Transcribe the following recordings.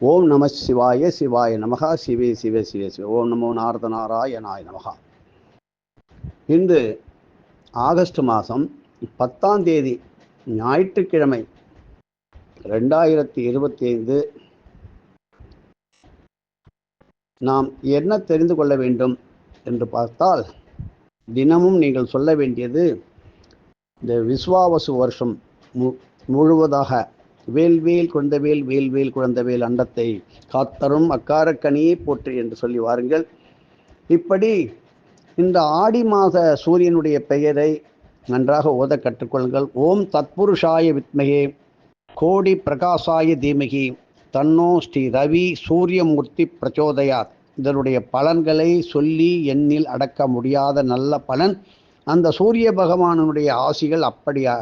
ஓம் நம சிவாய சிவாய நமகா சிவே சிவ சிவ சிவ. ஓம் நமோ நாரத நாராயணாய நமகா. இன்று ஆகஸ்ட் மாதம் பத்தாம் தேதி ஞாயிற்றுக்கிழமை ரெண்டாயிரத்தி இருபத்தி ஐந்து நாம் என்ன தெரிந்து கொள்ள வேண்டும் என்று பார்த்தால் தினமும் நீங்கள் சொல்ல வேண்டியது இந்த விஸ்வாவசு வருஷம் மு முழுவதாக வேல்வேல் குழந்தவேல் வேல்வேல் குழந்தவேல் அண்டத்தை காத்தரும் அக்காரக்கனியை போற்று என்று சொல்லி வாருங்கள். இப்படி இந்த ஆடி மாத சூரியனுடைய பெயரை நன்றாக ஓத கற்றுக்கொள்ளுங்கள். ஓம் தத்புருஷாய வித்மகே கோடி பிரகாசாய தீமகி தன்னோ ஸ்ரீ ரவி சூரியமூர்த்தி பிரச்சோதயார் இதனுடைய பலன்களை சொல்லி எண்ணில் அடக்க முடியாத நல்ல பலன். அந்த சூரிய பகவானுடைய ஆசிகள் அப்படியா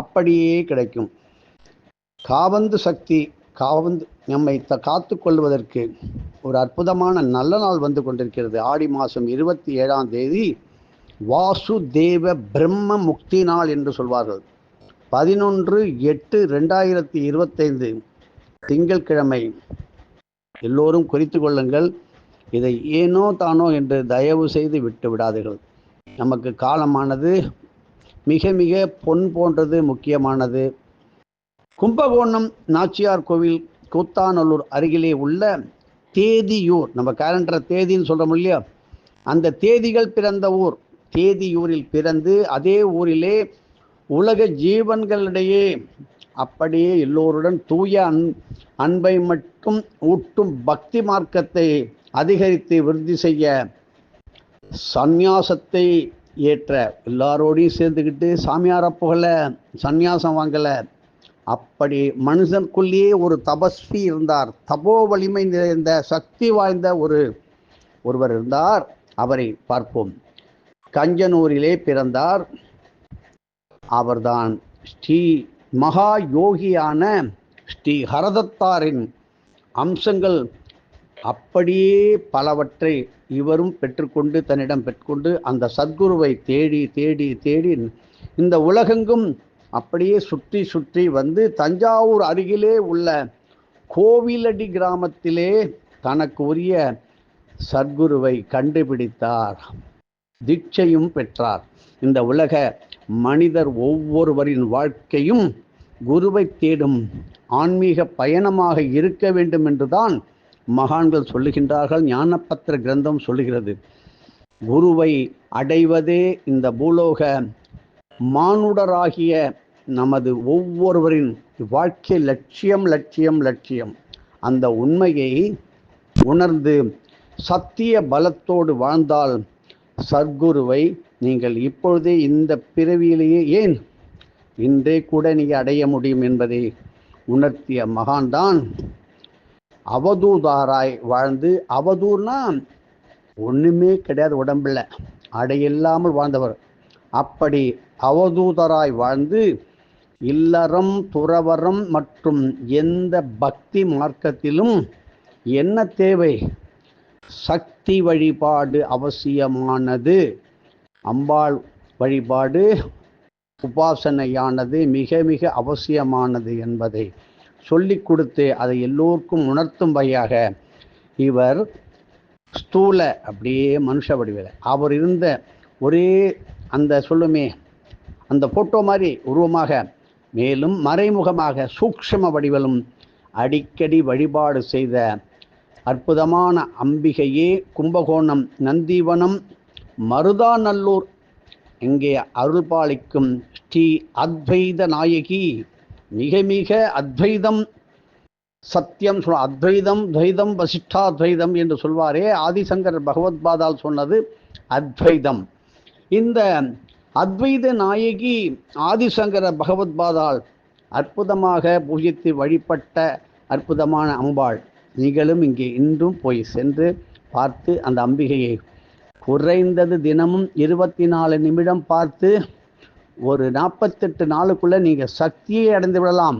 அப்படியே கிடைக்கும். காவந்து சக்தி காவந்து நம்மை த காத்து கொள்வதற்கு ஒரு அற்புதமான நல்ல நாள் வந்து கொண்டிருக்கிறது. ஆடி மாதம் இருபத்தி ஏழாம் தேதி வாசுதேவ பிரம்ம முக்தி நாள் என்று சொல்வார்கள். பதினொன்று எட்டு ரெண்டாயிரத்தி இருபத்தைந்து திங்கட்கிழமை எல்லோரும் குறித்து கொள்ளுங்கள். இதை ஏனோ தானோ என்று தயவு செய்து விட்டு விடாதீர்கள். நமக்கு காலமானது மிக மிக பொன் போன்றது முக்கியமானது. கும்பகோணம் நாச்சியார் கோவில் கூத்தாநல்லூர் அருகிலே உள்ள தேதியூர் நம்ம கேலண்டர் தேதின்னு சொல்கிறோம் இல்லையா? அந்த தேதிகள் பிறந்த ஊர் தேதியூரில் பிறந்து அதே ஊரிலே உலக ஜீவன்களிடையே அப்படியே எல்லோருடன் தூய அன் அன்பை மட்டும் ஊட்டும் பக்தி மார்க்கத்தை அதிகரித்து விருத்தி செய்ய சந்நியாசத்தை ஏற்ற எல்லாரோடையும் சேர்ந்துக்கிட்டு சாமியார புகழ சந்நியாசம் வாங்கலை. அப்படி மனுஷனுக்குள்ளேயே ஒரு தபஸ்வி இருந்தார். தபோ வலிமை நிறைந்த சக்தி வாய்ந்த ஒரு ஒருவர் இருந்தார். அவரை பார்ப்போம். கஞ்சனூரிலே பிறந்தார். அவர்தான் ஸ்ரீ மகா யோகியான ஸ்ரீ ஹரதத்தாரின் அம்சங்கள். அப்படியே பலவற்றை இவரும் பெற்றுக்கொண்டு தன்னிடம் பெற்றுக்கொண்டு அந்த சத்குருவை தேடி தேடி தேடி இந்த உலகெங்கும் அப்படியே சுற்றி சுற்றி வந்து தஞ்சாவூர் அருகிலே உள்ள கோவிலடி கிராமத்திலே தனக்கு உரிய சத்குருவை கண்டுபிடித்தார். தீட்சையும் பெற்றார். இந்த உலக மனிதர் ஒவ்வொருவரின் வாழ்க்கையும் குருவை தேடும் ஆன்மீக பயணமாக இருக்க வேண்டும் என்றுதான் மகான்கள் சொல்லுகின்றார்கள் ஞானப்பத்திர கிரந்தம் சொல்லுகிறது. குருவை அடைவதே இந்த பூலோக மானுடராகிய நமது ஒவ்வொருவரின் வாழ்க்கை லட்சியம் லட்சியம் லட்சியம். அந்த உண்மையை உணர்ந்து சத்திய பலத்தோடு வாழ்ந்தால் சத்குருவை நீங்கள் இப்பொழுதே இந்த பிறவியிலேயே ஏன் இன்றே கூட நீங்கள் அடைய முடியும் என்பதை உணர்த்திய மகான்தான் அவதூதாராய் வாழ்ந்து அவதூர்னா ஒன்றுமே கிடையாது உடம்பில். அடையில்லாமல் வாழ்ந்தவர். அப்படி அவதூதராய் வாழ்ந்து இல்லறம் துறவரம் மற்றும் எந்த பக்தி மார்க்கத்திலும் என்ன தேவை? சக்தி வழிபாடு அவசியமானது. அம்பாள் வழிபாடு உபாசனையானது மிக மிக அவசியமானது என்பதை சொல்லிக் கொடுத்து அதை எல்லோருக்கும் உணர்த்தும் வகையாக இவர் ஸ்தூல அப்படியே மனுஷ வடிவில். அவர் இருந்த ஒரே அந்த சொல்லுமே அந்த ஃபோட்டோ மாதிரி உருவமாக மேலும் மறைமுகமாக சூக்ஷம வடிவிலும் அடிக்கடி வழிபாடு செய்த அற்புதமான அம்பிகையே கும்பகோணம் நந்திவனம் மருதாநல்லூர். இங்கே அருள்பாலிக்கும் ஸ்ரீ அத்வைத நாயகி. மிக மிக அத்வைதம். சத்தியம் சொல் அத்வைதம் துவைதம் வசிஷ்டாத்வைதம் என்று சொல்வாரே. ஆதிசங்கர் பகவத்பாதால் சொன்னது அத்வைதம். இந்த அத்வைத நாயகி ஆதிசங்கர பகவத்பாதால் அற்புதமாக பூஜித்து வழிபட்ட அற்புதமான அம்பாள் நீங்களும் இங்கே இன்றும் போய் சென்று பார்த்து அந்த அம்பிகையை குறைந்தது தினமும் இருபத்தி நாலு நிமிடம் பார்த்து ஒரு நாற்பத்தெட்டு நாளுக்குள்ளே நீங்கள் சக்தியை அடைந்து விடலாம்.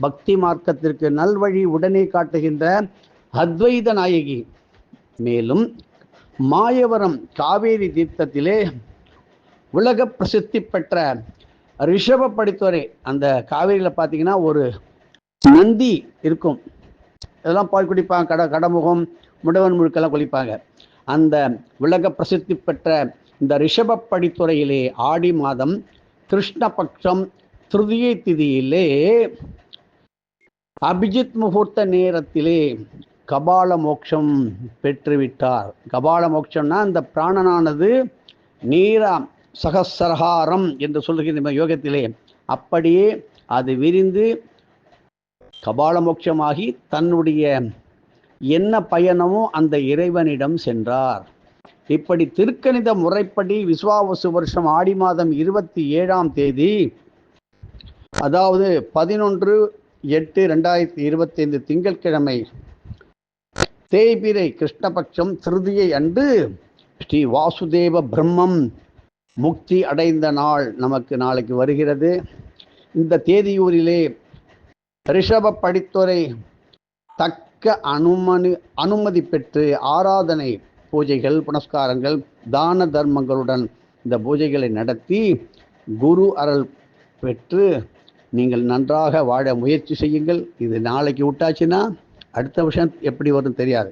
பக்தி மார்க்கத்திற்கு நல்வழி உடனே காட்டுகின்ற அத்வைத நாயகி. மேலும் மாயவரம் காவேரி தீர்த்தத்திலே உலக பிரசித்தி பெற்ற ரிஷப படித்துறை அந்த காவேரியில் பார்த்தீங்கன்னா ஒரு நந்தி இருக்கும். இதெல்லாம் பால் குடிப்பாங்க கட கடமுகம் முடவன் முழுக்கெல்லாம் குளிப்பாங்க. அந்த உலக பிரசித்தி பெற்ற இந்த ரிஷப படித்துறையிலே ஆடி மாதம் கிருஷ்ணபக்ஷம் திருதியை திதியிலே அபிஜித் முகூர்த்த நேரத்திலே கபால மோட்சம் பெற்றுவிட்டார். கபால மோட்சம்னா அந்த பிராணனானது நீரா சகசரஹாரம் என்று சொல்லுகிற நம்ம யோகத்திலே அப்படியே அது விரிந்து கபால மோட்சமாகி தன்னுடைய என்ன பயணமோ அந்த இறைவனிடம் சென்றார். இப்படி திருக்கணித முறைப்படி விஸ்வாவசு வருஷம் ஆடி மாதம் இருபத்தி ஏழாம் தேதி அதாவது பதினொன்று எட்டு ரெண்டாயிரத்தி இருபத்தி ஐந்து திங்கட்கிழமை தேய்பிரை கிருஷ்ணபட்சம் திருதியை அன்று ஸ்ரீ வாசுதேவ பிரம்மம் முக்தி அடைந்த நாள் நமக்கு நாளைக்கு வருகிறது. இந்த தேதியூரிலே ரிஷப படித்துறை தக்க அனுமதி அனுமதி பெற்று ஆராதனை பூஜைகள் புனஸ்காரங்கள் தான தர்மங்களுடன் இந்த பூஜைகளை நடத்தி குரு அருள் பெற்று நீங்கள் நன்றாக வாழ முயற்சி செய்யுங்கள். இது நாளைக்கு விட்டாச்சுன்னா அடுத்த விஷயம் எப்படி வரும் தெரியாது.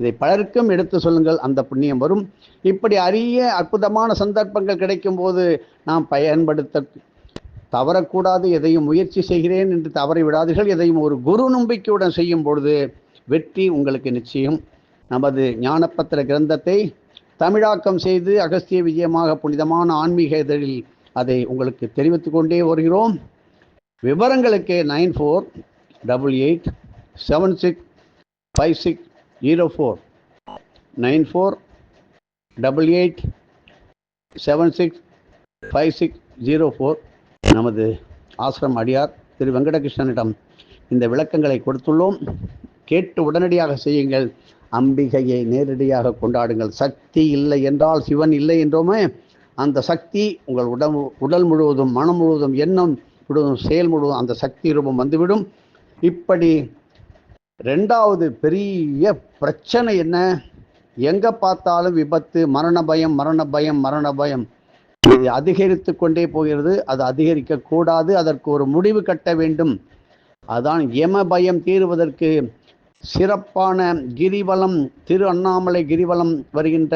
இதை பலருக்கும் எடுத்து சொல்லுங்கள் அந்த புண்ணியம் வரும். இப்படி அரிய அற்புதமான சந்தர்ப்பங்கள் கிடைக்கும் போது நாம் பயன்படுத்த தவறக்கூடாது எதையும் முயற்சி செய்கிறேன் என்று தவறி விடாதீர்கள். எதையும் ஒரு குரு நம்பிக்கையுடன் செய்யும் பொழுது வெற்றி உங்களுக்கு நிச்சயம். நமது ஞானப்பத்திர கிரந்தத்தை தமிழாக்கம் செய்து அகஸ்திய விஜயமாக புனிதமான ஆன்மீக இதழில் அதை உங்களுக்கு தெரிவித்து கொண்டே வருகிறோம். விவரங்களுக்கு nine four double eight seven six five six zero four nine four double eight seven six five six zero four நமது ஆசிரம் அடியார் திரு வெங்கடகிருஷ்ணனிடம் இந்த விளக்கங்களை கொடுத்துள்ளோம். கேட்டு உடனடியாக செய்யுங்கள். அம்பிகையை நேரடியாக கொண்டாடுங்கள். சக்தி இல்லை என்றால் சிவன் இல்லை என்றோமே. அந்த சக்தி உங்கள் உடம்பு உடல் முழுவதும் மனம் முழுவதும் எண்ணம் முழுவதும் செயல் முழுவதும் அந்த சக்தி ரூபம் வந்துவிடும். இப்படி ரெண்டாவது பெரிய பிரச்சனை என்ன? எங்கே பார்த்தாலும் விபத்து மரண பயம் மரண பயம் மரண பயம். இது அதிகரித்து கொண்டே போகிறது. அது அதிகரிக்க கூடாது. அதற்கு ஒரு முடிவு கட்ட வேண்டும். அதான் எம பயம் தீருவதற்கு சிறப்பான கிரிவலம் திரு அண்ணாமலை கிரிவலம் வருகின்ற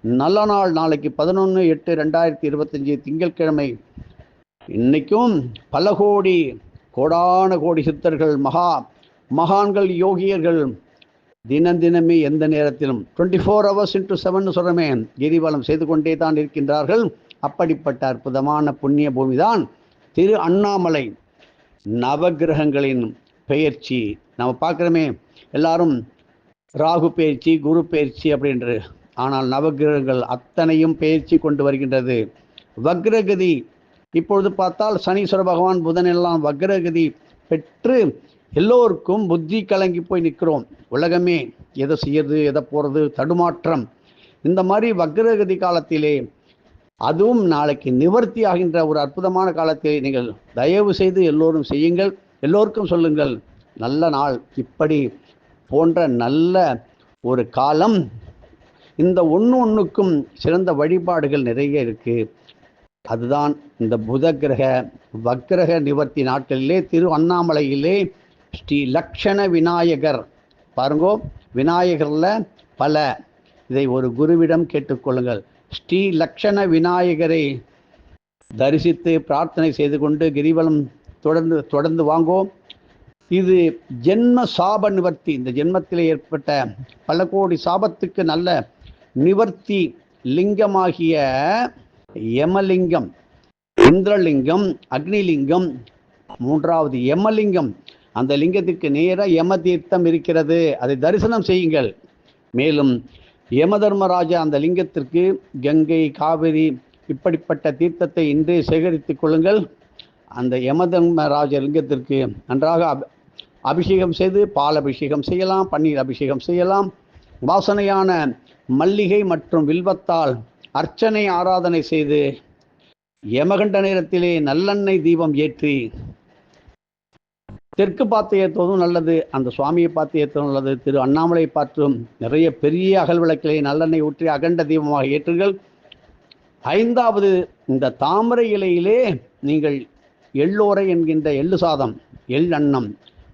நல்ல நாள் நாளைக்கு பதினொன்று எட்டு ரெண்டாயிரத்தி இருபத்தஞ்சி திங்கட்கிழமை. இன்னைக்கும் பல கோடி கோடான கோடி சித்தர்கள் மகா மகான்கள் யோகியர்கள் தினம் தினமே எந்த நேரத்திலும் twenty four hours into seven சொல்கிறமே கிரிவலம் செய்து கொண்டே தான் இருக்கின்றார்கள். அப்படிப்பட்ட அற்புதமான புண்ணிய பூமிதான் திரு அண்ணாமலை. நவகிரகங்களின் பெயர்ச்சி நம்ம பார்க்குறோமே எல்லாரும் ராகு பயிற்சி குரு பயிற்சி அப்படின்று. ஆனால் நவகிரகங்கள் அத்தனையும் பயிற்சி கொண்டு வருகின்றது. வக்ரகதி இப்பொழுது பார்த்தால் சனீஸ்வர பகவான் புதன் எல்லாம் வக்ரகதி பெற்று எல்லோருக்கும் புத்தி கலங்கி போய் நிற்கிறோம். உலகமே எதை செய்யறது எதை போகிறது தடுமாற்றம். இந்த மாதிரி வக்ரகதி காலத்திலே அதுவும் நாளைக்கு நிவர்த்தி ஆகின்ற ஒரு அற்புதமான காலத்தை நீங்கள் தயவு செய்து எல்லோரும் செய்யுங்கள். எல்லோருக்கும் சொல்லுங்கள் நல்ல நாள். இப்படி போன்ற நல்ல ஒரு காலம் இந்த ஒன்று ஒன்றுக்கும் சிறந்த வழிபாடுகள் நிறைய இருக்குது அதுதான் இந்த புத கிரக வக்கிரக நிவர்த்தி நாட்களிலே திரு அண்ணாமலையிலே ஸ்ரீ லக்ஷண விநாயகர். பாருங்கோ விநாயகரில் பல. இதை ஒரு குருவிடம் கேட்டுக்கொள்ளுங்கள். ஸ்ரீ லக்ஷண விநாயகரை தரிசித்து பிரார்த்தனை செய்து கொண்டு கிரிவலம் தொடர்ந்து தொடர்ந்து வாங்கோ. இது ஜென்ம சாப நிவர்த்தி. இந்த ஜென்மத்தில் ஏற்பட்ட பல கோடி சாபத்துக்கு நல்ல நிவர்த்தி லிங்கமாகிய யமலிங்கம் இந்திரலிங்கம் அக்னிலிங்கம் மூன்றாவது யமலிங்கம் அந்த லிங்கத்திற்கு நேராக யம தீர்த்தம் இருக்கிறது. அதை தரிசனம் செய்யுங்கள். மேலும் யமதர்மராஜா அந்த லிங்கத்திற்கு கங்கை காவிரி இப்படிப்பட்ட தீர்த்தத்தை இன்றே சேகரித்துக் கொள்ளுங்கள். அந்த யமதர்மராஜ லிங்கத்திற்கு நன்றாக அபிஷேகம் செய்து பால் அபிஷேகம் செய்யலாம் பன்னீர் அபிஷேகம் செய்யலாம். வாசனையான மல்லிகை மற்றும் வில்வத்தால் அர்ச்சனை ஆராதனை செய்து யமகண்ட நேரத்திலே நல்லெண்ணெய் தீபம் ஏற்றி தெற்கு பார்த்து ஏற்றுவதும் நல்லது அந்த சுவாமியை பார்த்து ஏற்றுவதும் நல்லது. திரு அண்ணாமலை பார்த்தும் நிறைய பெரிய அகல் விளக்கிலே நல்லெண்ணெய் ஊற்றி அகண்ட தீபமாக ஏற்றுங்கள். ஐந்தாவது இந்த தாமரை இலையிலே நீங்கள் எள்ளோரை என்கின்ற எள்ளு சாதம் எள் அன்னம்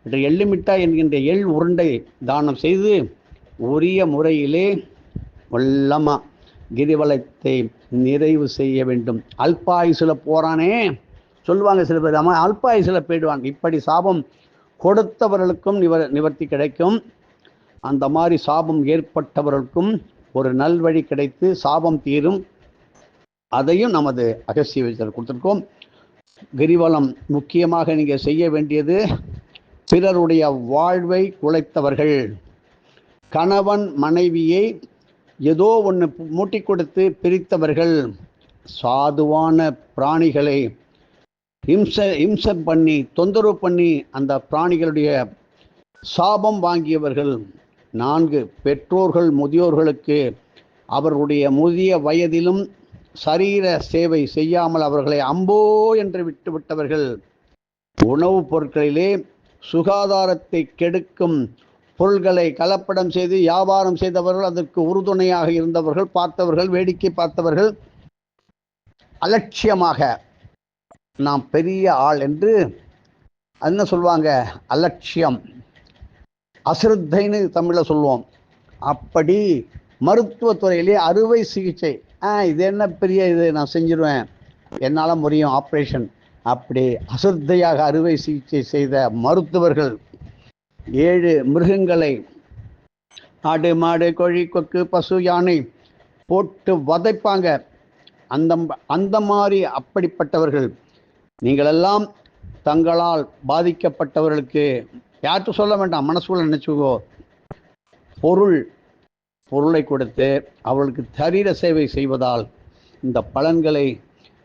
என்ற எள்ளுமிட்டா என்கின்ற எள் உருண்டை தானம் செய்து உரிய முறையிலே வல்லமாக கிரிவலத்தை நிறைவு செய்ய வேண்டும். அல்பாயுசில் போகிறானே சொல்லுவாங்க சில பேர் அம்மா அல்பாயுசில் போயிடுவாங்க இப்படி சாபம் கொடுத்தவர்களுக்கும் நிவர் நிவர்த்தி கிடைக்கும். அந்த மாதிரி சாபம் ஏற்பட்டவர்களுக்கும் ஒரு நல்வழி கிடைத்து சாபம் தீரும். அதையும் நமது அகசிய வைத்தல் கொடுத்துருக்கோம். கிரிவலம் முக்கியமாக நீங்கள் செய்ய வேண்டியது பிறருடைய வாழ்வை குலைத்தவர்கள். கணவன் மனைவியை ஏதோ ஒன்று மூட்டி கொடுத்து பிரித்தவர்கள். சாதுவான பிராணிகளை இம்ச இம்சம் பண்ணி தொந்தரவு பண்ணி அந்த பிராணிகளுடைய சாபம் வாங்கியவர்கள் நான்கு பெற்றோர்கள் முதியோர்களுக்கு அவர்களுடைய முதிய வயதிலும் சரீர சேவை செய்யாமல் அவர்களை அம்போ என்று விட்டுவிட்டவர்கள் உணவுப் பொருட்களிலே சுகாதாரத்தை கெடுக்கும் பொருள்களை கலப்படம் செய்து வியாபாரம் செய்தவர்கள் அதற்கு உறுதுணையாக இருந்தவர்கள் பார்த்தவர்கள் வேடிக்கை பார்த்தவர்கள் அலட்சியமாக நாம் பெரிய ஆள் என்று என்ன சொல்லுவாங்க? அலட்சியம். அசிரத்தைன்னு தமிழில் சொல்லுவோம். அப்படி மருத்துவத்துறையிலே அறுவை சிகிச்சை. ஆ இது என்ன பெரிய இது? நான் செஞ்சிருவேன். என்னால் முடியும். ஆப்ரேஷன். அப்படி அசிரத்தையாக அறுவை சிகிச்சை செய்த மருத்துவர்கள். ஏழு மிருகங்களை. ஆடு மாடு கோழி கொக்கு பசு யானை போட்டு வதைப்பாங்க. அந்த அந்த மாதிரி அப்படிப்பட்டவர்கள். நீங்களெல்லாம் தங்களால் பாதிக்கப்பட்டவர்களுக்கு யார்கிட்ட சொல்ல வேண்டாம் மனசுக்குள்ள நினச்சிக்கோ. பொருள் பொருளை கொடுத்து அவர்களுக்கு சரீர சேவை செய்வதால் இந்த பலன்களை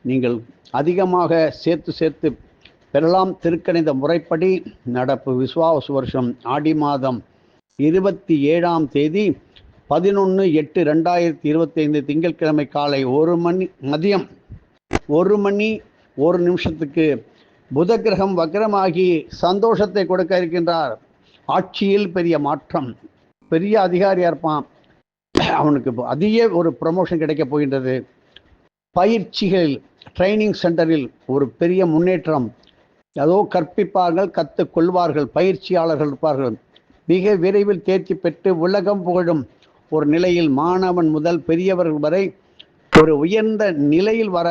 நீங்கள் அதிகமாக சேர்த்து சேர்த்து பெறலாம். திருக்கணித முறைப்படி நடப்பு விஸ்வாவசு வருஷம் ஆடி மாதம் இருபத்தி ஏழாம் தேதி பதினொன்று எட்டு ரெண்டாயிரத்தி இருபத்தைந்து திங்கட்கிழமை காலை ஒரு மணி மதியம் ஒரு மணி ஒரு நிமிஷத்துக்கு புத கிரகம் வக்ரமாகி சந்தோஷத்தை கொடுக்க இருக்கின்றார். ஆட்சியில் பெரிய மாற்றம். பெரிய அதிகாரியாக இருப்பான் அவனுக்கு அதிக ஒரு ப்ரமோஷன் கிடைக்க போகின்றது. பயிற்சிகளில் ட்ரைனிங் சென்டரில் ஒரு பெரிய முன்னேற்றம். ஏதோ கற்பிப்பார்கள் கற்றுக்கொள்வார்கள் பயிற்சியாளர்கள் இருப்பார்கள். மிக விரைவில் தேர்ச்சி பெற்று உலகம் புகழும் ஒரு நிலையில் மாணவன் முதல் பெரியவர்கள் வரை ஒரு உயர்ந்த நிலையில் வர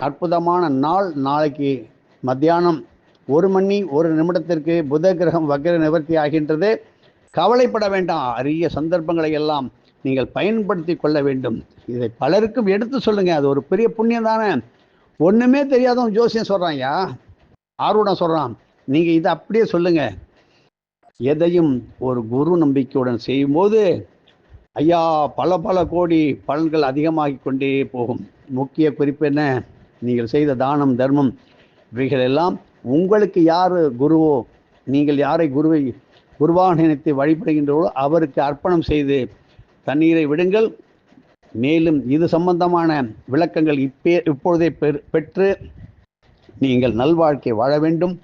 அற்புதமான நாள். நாளைக்கு மத்தியானம் ஒரு மணி ஒரு நிமிடத்திற்கு புத கிரகம் வக்ர நிவர்த்தி ஆகின்றது. கவலைப்பட வேண்டாம். அரிய சந்தர்ப்பங்களை எல்லாம் நீங்கள் பயன்படுத்தி கொள்ள வேண்டும். இதை பலருக்கும் எடுத்து சொல்லுங்க. அது ஒரு பெரிய புண்ணியம் தானே. ஒன்றுமே தெரியாதவன் ஜோசியம் சொல்றான்யா ஆர்வடம் சொல்கிறான் நீங்கள் இதை அப்படியே சொல்லுங்க. எதையும் ஒரு குரு நம்பிக்கையுடன் செய்யும்போது ஐயா பல பல கோடி பலன்கள் அதிகமாகிக் கொண்டே போகும். முக்கிய குறிப்பு என்ன? நீங்கள் செய்த தானம் தர்மம் இவைகளெல்லாம் உங்களுக்கு யார் குருவோ? நீங்கள் யாரை குருவை குருவாக நினைத்து வழிபடுகின்றோ அவருக்கு அர்ப்பணம் செய்து தண்ணீரை விடுங்கள். மேலும் இது சம்பந்தமான விளக்கங்கள் இப்பே இப்பொழுதே பெற்று நீங்கள் நல்வாழ்க்கை வாழ வேண்டும்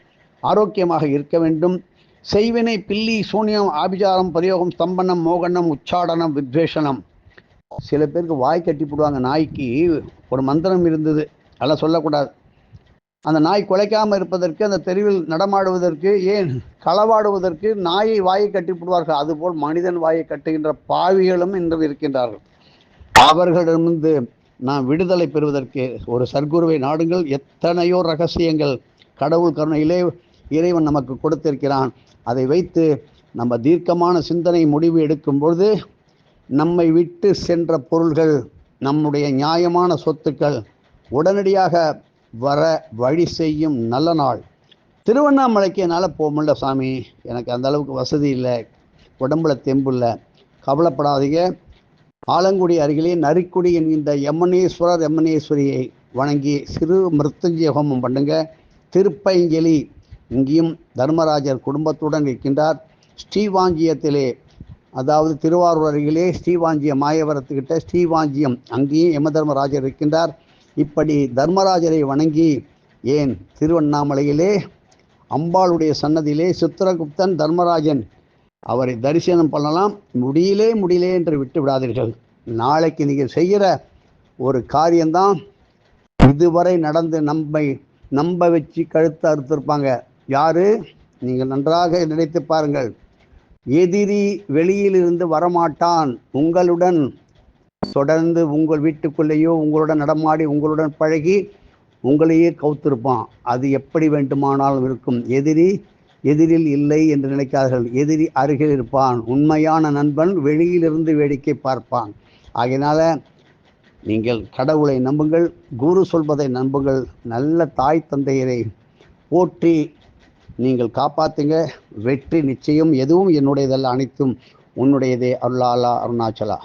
ஆரோக்கியமாக இருக்க வேண்டும். செய்வினை பில்லி சூன்யம் ஆபிச்சாரம் பிரயோகம் ஸ்தம்பனம் மோகனம் உச்சாடனம் வித்வேஷனம். சில பேருக்கு வாய் கட்டி போடுவாங்க. நாய்க்கு ஒரு மந்திரம் இருந்தது. அதெல்லாம் சொல்லக்கூடாது. அந்த நாய் குலைக்காமல் இருப்பதற்கு அந்த தெருவில் நடமாடுவதற்கு ஏன் களவாடுவதற்கு நாயை வாயை கட்டி விடுவார்கள்? அதுபோல் மனிதன் வாயை கட்டுகின்ற பாவிகளும் இன்று இருக்கின்றார்கள். அவர்களிடமிருந்து நாம் விடுதலை பெறுவதற்கு ஒரு சர்க்குருவை நாடுங்கள். எத்தனையோ ரகசியங்கள் கடவுள் கருணையிலே இறைவன் நமக்கு கொடுத்திருக்கிறான். அதை வைத்து நம்ம தீர்க்கமான சிந்தனை முடிவு எடுக்கும் பொழுது நம்மை விட்டு சென்ற பொருள்கள் நம்முடைய நியாயமான சொத்துக்கள் உடனடியாக வர வழி செய்யும் நல்ல நாள். திருவண்ணாமலைக்கு என்னால் போக முடியல சாமி. எனக்கு அந்த அளவுக்கு வசதி இல்லை. உடம்புல தெம்பு இல்லை. கவலைப்படாதீங்க. ஆலங்குடி அருகிலே நரிக்குடி என்கின்ற யமனேஸ்வரர் யமனேஸ்வரியை வணங்கி சிறு மிருத்துஞ்சய ஹோமம் பண்ணுங்க. திருப்பைஞ்சலி இங்கேயும் தர்மராஜர் குடும்பத்துடன் இருக்கின்றார். ஸ்ரீவாஞ்சியத்திலே அதாவது திருவாரூர் அருகிலே ஸ்ரீவாஞ்சியம் மாயவரத்துக்கிட்ட ஸ்ரீவாஞ்சியம் அங்கேயும் யமதர்மராஜர் இருக்கின்றார். இப்படி தர்மராஜரை வணங்கி ஏன் திருவண்ணாமலையிலே அம்பாளுடைய சன்னதியிலே சித்திரகுப்தன் தர்மராஜன் அவரை தரிசனம் பண்ணலாம். முடியலே முடியலே என்று விட்டு விடாதீர்கள். நாளைக்கு நீங்கள் செய்கிற ஒரு காரியம்தான் இதுவரை நடந்து நம்மை நம்ப வச்சு கழுத்து அறுத்திருப்பாங்க. யாரு? நீங்கள் நன்றாக நினைத்து பாருங்கள். எதிரி வெளியிலிருந்து வரமாட்டான். உங்களுடன் தொடர்ந்து உங்கள் வீட்டுக்குள்ளேயோ உங்களுடன் நடமாடி உங்களுடன் பழகி உங்களையே கவுத்திருப்பான். அது எப்படி வேண்டுமானாலும் இருக்கும். எதிரி எதிரில் இல்லை என்று நினைக்காதீர்கள். எதிரி அருகில் இருப்பான். உண்மையான நண்பன் வெளியிலிருந்து வேடிக்கை பார்ப்பான். ஆகையினால நீங்கள் கடவுளை நம்புங்கள். குரு சொல்வதை நம்புங்கள். நல்ல தாய் தந்தையரை போற்றி நீங்கள் காப்பாற்றுங்க வெற்றி நிச்சயம். எதுவும் என்னுடையதல்ல. அனைத்தும் உன்னுடையதே. அருளாலா அருணாச்சலா.